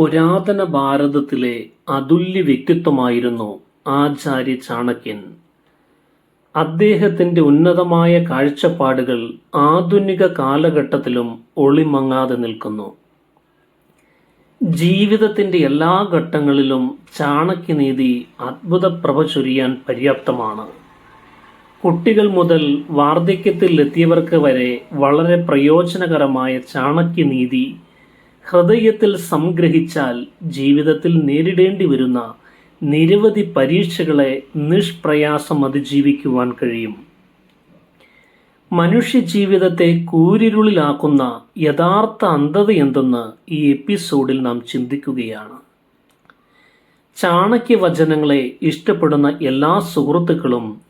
പുരാതന ഭാരതത്തിലെ അതുല്യ വ്യക്തിത്വമായിരുന്നു ആചാര്യ ചാണക്യൻ. അദ്ദേഹത്തിന്റെ ഉന്നതമായ കാഴ്ചപ്പാടുകൾ ആധുനിക കാലഘട്ടത്തിലും ഒളിമങ്ങാതെ നിൽക്കുന്നു. ജീവിതത്തിന്റെ എല്ലാ ഘട്ടങ്ങളിലും ചാണക്യനീതി അത്ഭുതപ്രഭ ചൊരിയാൻ പര്യാപ്തമാണ്. കുട്ടികൾ മുതൽ വാർദ്ധക്യത്തിൽ എത്തിയവർക്ക് വരെ വളരെ പ്രയോജനകരമായ ചാണക്യനീതി ഹൃദയത്തിൽ സംഗ്രഹിച്ചാൽ ജീവിതത്തിൽ നേരിടേണ്ടി വരുന്ന നിരവധി പരീക്ഷകളെ നിഷ്പ്രയാസം അതിജീവിക്കുവാൻ കഴിയും. മനുഷ്യജീവിതത്തെ കൂരിരുളിലാക്കുന്ന യഥാർത്ഥ അന്ധത എന്തെന്ന് ഈ എപ്പിസോഡിൽ നാം ചിന്തിക്കുകയാണ്. ചാണക്യവചനങ്ങളെ ഇഷ്ടപ്പെടുന്ന എല്ലാ സുഹൃത്തുക്കളും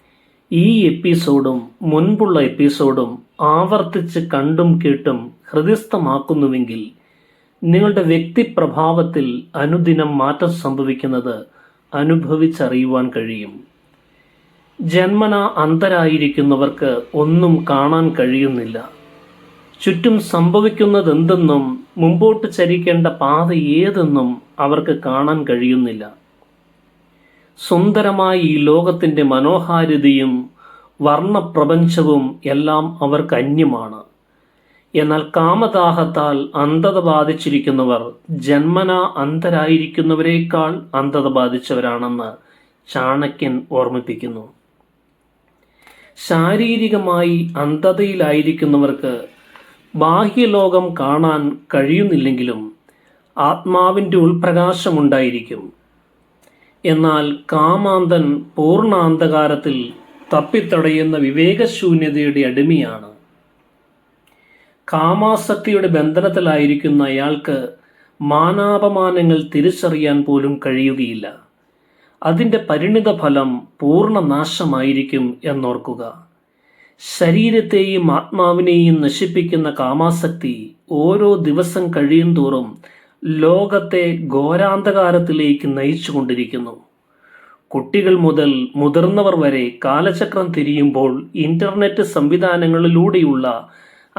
ഈ എപ്പിസോഡും മുൻപുള്ള എപ്പിസോഡും ആവർത്തിച്ച് കണ്ടും കേട്ടും ഹൃദയസ്ഥമാക്കുന്നുവെങ്കിൽ നിങ്ങളുടെ വ്യക്തിപ്രഭാവത്തിൽ അനുദിനം മാറ്റം സംഭവിക്കുന്നത് അനുഭവിച്ചറിയുവാൻ കഴിയും. ജന്മന അന്തരായിരിക്കുന്നവർക്ക് ഒന്നും കാണാൻ കഴിയുന്നില്ല. ചുറ്റും സംഭവിക്കുന്നതെന്തെന്നും മുമ്പോട്ട് ചരിക്കേണ്ട പാത ഏതെന്നും അവർക്ക് കാണാൻ കഴിയുന്നില്ല. സുന്ദരമായ ഈ ലോകത്തിന്റെ മനോഹാരിതയും വർണപ്രപഞ്ചവും എല്ലാം അവർക്ക് അന്യമാണ്. എന്നാൽ കാമദാഹത്താൽ അന്ധത ബാധിച്ചിരിക്കുന്നവർ ജന്മന അന്ധരായിരിക്കുന്നവരേക്കാൾ അന്ധത ബാധിച്ചവരാണെന്ന് ചാണക്യൻ ഓർമ്മിപ്പിക്കുന്നു. ശാരീരികമായി അന്ധതയിലായിരിക്കുന്നവർക്ക് ബാഹ്യലോകം കാണാൻ കഴിയുന്നില്ലെങ്കിലും ആത്മാവിന്റെ ഉൾപ്രകാശമുണ്ടായിരിക്കും. എന്നാൽ കാമാന്തൻ പൂർണ അന്ധകാരത്തിൽ തപ്പിത്തടയുന്ന വിവേകശൂന്യതയുടെ അടിമയാണ് കാമാസക്തിയുടെ ബന്ധനത്തിലായിരിക്കുന്ന അയാൾക്ക് മാനാപമാനങ്ങൾ തിരിച്ചറിയാൻ പോലും കഴിയുകയില്ല. അതിന്റെ പരിണിത ഫലം പൂർണ നാശമായിരിക്കും എന്നോർക്കുക. ശരീരത്തെയും ആത്മാവിനെയും നശിപ്പിക്കുന്ന കാമാസക്തി ഓരോ ദിവസം കഴിയും തോറും ലോകത്തെ ഘോരാന്ധകാരത്തിലേക്ക് നയിച്ചുകൊണ്ടിരിക്കുന്നു. കുട്ടികൾ മുതൽ മുതിർന്നവർ വരെ കാലചക്രം തിരിയുമ്പോൾ ഇന്റർനെറ്റ് സംവിധാനങ്ങളിലൂടെയുള്ള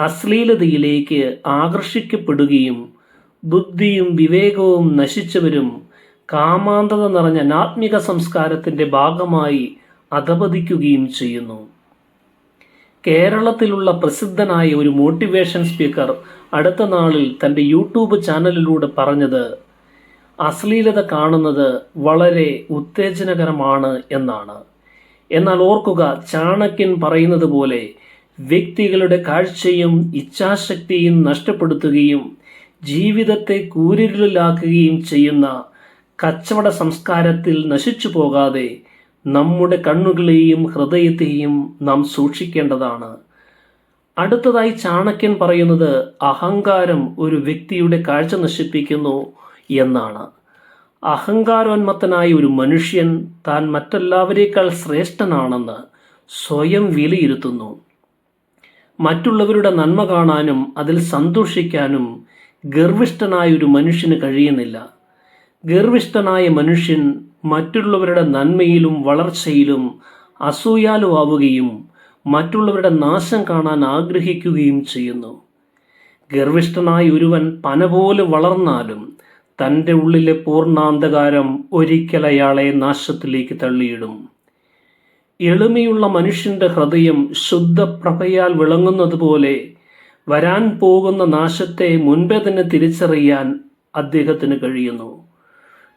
അശ്ലീലതയിലേക്ക് ആകർഷിക്കപ്പെടുകയും ബുദ്ധിയും വിവേകവും നശിച്ചവരും കാമാന്തത നിറഞ്ഞ അനാത്മിക സംസ്കാരത്തിന്റെ ഭാഗമായി അധപതിക്കുകയും ചെയ്യുന്നു. കേരളത്തിലുള്ള പ്രസിദ്ധനായ ഒരു മോട്ടിവേഷൻ സ്പീക്കർ അടുത്ത നാളിൽ തന്റെ യൂട്യൂബ് ചാനലിലൂടെ പറഞ്ഞത് അശ്ലീലത കാണുന്നത് വളരെ ഉത്തേജനകരമാണ് എന്നാണ്. എന്നാൽ ഓർക്കുക ചാണക്യൻ പറയുന്നത് പോലെ വ്യക്തികളുടെ കാഴ്ചയും ഇച്ഛാശക്തിയും നഷ്ടപ്പെടുത്തുകയും ജീവിതത്തെ കൂരിരുളിലാക്കുകയും ചെയ്യുന്ന കച്ചവട സംസ്കാരത്തിൽ നശിച്ചു പോകാതെ നമ്മുടെ കണ്ണുകളെയും ഹൃദയത്തെയും നാം സൂക്ഷിക്കേണ്ടതാണ്. അടുത്തതായി ചാണക്യൻ പറയുന്നത് അഹങ്കാരം ഒരു വ്യക്തിയുടെ കാഴ്ച നശിപ്പിക്കുന്നു എന്നാണ്. അഹങ്കാരോന്മത്തനായ ഒരു മനുഷ്യൻ താൻ മറ്റെല്ലാവരേക്കാൾ ശ്രേഷ്ഠനാണെന്ന് സ്വയം വിലയിരുത്തുന്നു. മറ്റുള്ളവരുടെ നന്മ കാണാനും അതിൽ സന്തോഷിക്കാനും ഗർവിഷ്ഠനായ ഒരു മനുഷ്യന് കഴിയുന്നില്ല. ഗർവിഷ്ഠനായ മനുഷ്യൻ മറ്റുള്ളവരുടെ നന്മയിലും വളർച്ചയിലും അസൂയാലുവാവുകയും മറ്റുള്ളവരുടെ നാശം കാണാൻ ആഗ്രഹിക്കുകയും ചെയ്യുന്നു. ഗർവിഷ്ഠനായ ഒരുവൻ പന പോലെ വളർന്നാലും തന്റെ ഉള്ളിലെ പൂർണാന്ധകാരം ഒരിക്കൽ അയാളെ നാശത്തിലേക്ക് തള്ളിയിടും. എളിമയുള്ള മനുഷ്യന്റെ ഹൃദയം ശുദ്ധപ്രഭയാൽ വിളങ്ങുന്നത് പോലെ വരാൻ പോകുന്ന നാശത്തെ മുൻപേ തന്നെ തിരിച്ചറിയാൻ അദ്ദേഹത്തിന് കഴിയുന്നു.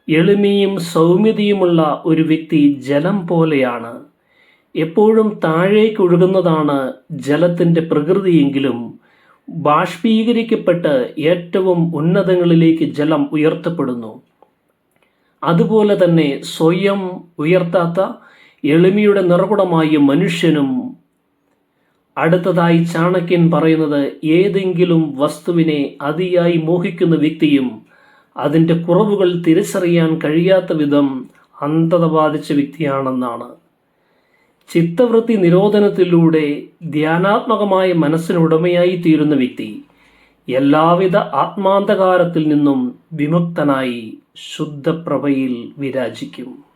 എളിമയും സൗമ്യതയുമുള്ള ഒരു വ്യക്തി ജലം പോലെയാണ്. എപ്പോഴും താഴേക്ക് ഒഴുകുന്നതാണ് ജലത്തിന്റെ പ്രകൃതിയെങ്കിലും ബാഷ്പീകരിക്കപ്പെട്ട് ഏറ്റവും ഉന്നതങ്ങളിലേക്ക് ജലം ഉയർത്തപ്പെടുന്നു. അതുപോലെ തന്നെ സ്വയം ഉയർത്താത്ത എളിമയുടെ നിറകുടമായ മനുഷ്യനും അടുത്തതായി ചാണക്യൻ പറയുന്നത് ഏതെങ്കിലും വസ്തുവിനെ അതിയായി മോഹിക്കുന്ന വ്യക്തിയും അതിന്റെ കുറവുകൾ തിരിച്ചറിയാൻ കഴിയാത്ത വിധം അന്ധത ബാധിച്ച വ്യക്തിയാണെന്നാണ്. ചിത്തവൃത്തി നിരോധനത്തിലൂടെ ധ്യാനാത്മകമായ മനസ്സിനുടമയായി തീരുന്ന വ്യക്തി എല്ലാവിധ ആത്മാന്തകാരത്തിൽ നിന്നും വിമുക്തനായി ശുദ്ധപ്രഭയിൽ വിരാജിക്കും.